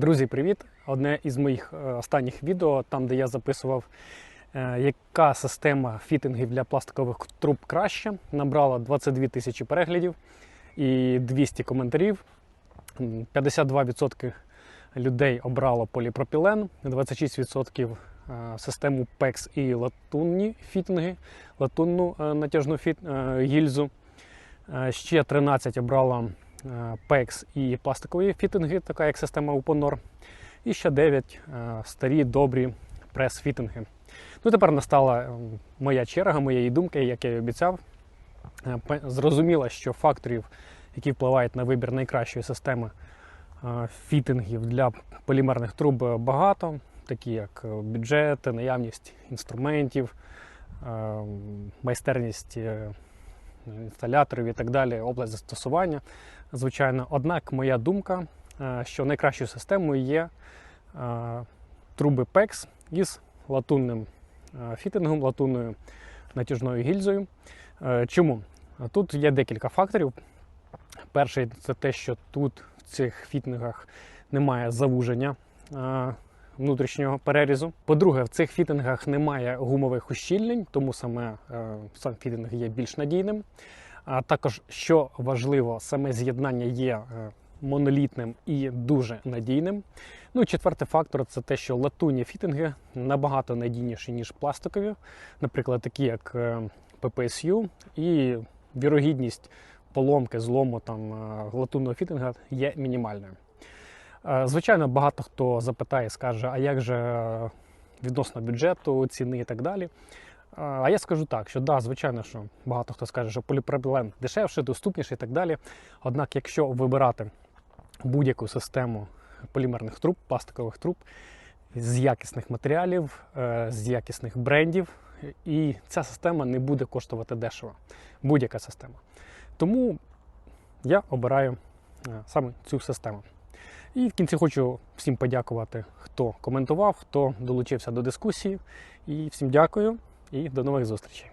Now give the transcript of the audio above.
Друзі, привіт! Одне із моїх е, останніх відео, там де я записував, е, яка система фітингів для пластикових труб краще, набрала 22 тисячі переглядів і 200 коментарів. 52% людей обрало поліпропілен, 26% е, систему PEX і латунні фітинги, латунну натяжну фіт, гільзу. Ще 13 обрала е, PEX і пластикові фітинги, така як система Uponor. І ще 9 е, старі добрі прес-фітинги. Ну, тепер настала е, моя черга, моєї думки, як я і обіцяв. Е, Зрозуміло, що факторів, які впливають на вибір найкращої системи е, фітингів для полімерних труб е, багато, такі як е, бюджет, наявність інструментів, е, майстерність е, інсталяторів і так далі, область застосування. Звичайно, однак моя думка, е, що найкращою системою є е, труби PEX із латунним е, фітингом, латунною натяжною гільзою. Чому? Тут є декілька факторів. Перший це те, що тут в цих фітингах немає завуження внутрішнього перерізу. По-друге, в цих фітингах немає гумових ущільнень, тому саме е, сам фітинг є більш надійним. А також, що важливо, саме з'єднання є е, монолітним і дуже надійним. Ну четвертий фактор це те, що латунні фітинги набагато надійніші, ніж пластикові, наприклад, такі як е, PPSU, і вірогідність поломки, злому там е, латунного фітинга є мінімальною. Е, Звичайно, багато хто запитає, і скаже, а як же е, відносно бюджету, ціни і так далі. А, А я скажу так, що да, звичайно, що багато хто скаже, що поліпропілен дешевший, доступніший і так далі. Однак, якщо вибирати будь-яку систему полімерних труб, пластикових труб з якісних матеріалів, е, з якісних брендів, і ця система не буде коштувати дешево. Будь-яка система. Тому я обираю е, саме цю систему. І в кінці хочу всім подякувати, хто коментував, хто долучився до дискусії. І всім дякую і до нових зустрічей.